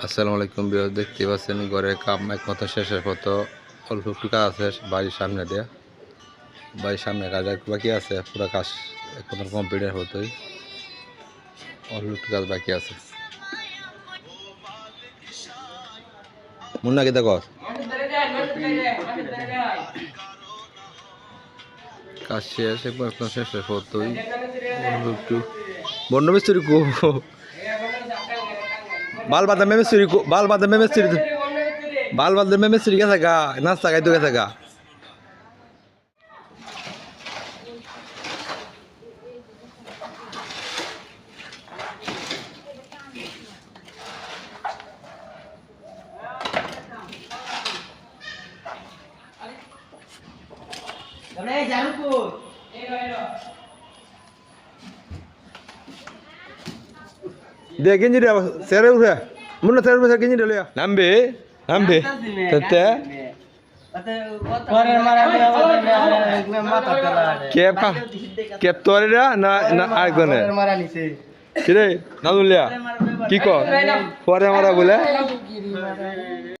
আসসালামু আলাইকুম বিয় দেখতে পাচ্ছেন ঘরের কাম একমাত্র শেষের মতো অল্প একটু কাজ আছে, বাড়ির সামনে দিয়ে। বাড়ির সামনে কাজ বাকি আছে, পুরো কাজ একমাত্র কমপ্লিটের হতোই অল্প একটু কাজ বাকি আছে। মুন্না, কি দেখো? কাজ শেষ, একমাত্র শেষের হতোই অল্প একটু। বন্য মিস্ত্রি কো বাল বাদা মে মিস্ত্রি কো বাল বাদা মে মিস্ত্রি বাল বাদা মে মিস্ত্রি গেছে গা, নাস্তা খাইতে গেছে গা। দে গেঞ্জি রে সেরে উঠে। মুন্না সেরে উঠে গেঞ্জি রে লিয়া নামবে নামবে। তাতে কেপ তোরে না না আইগনে কিরে নাদুলিয়া কি কর? পরে মারা বলে।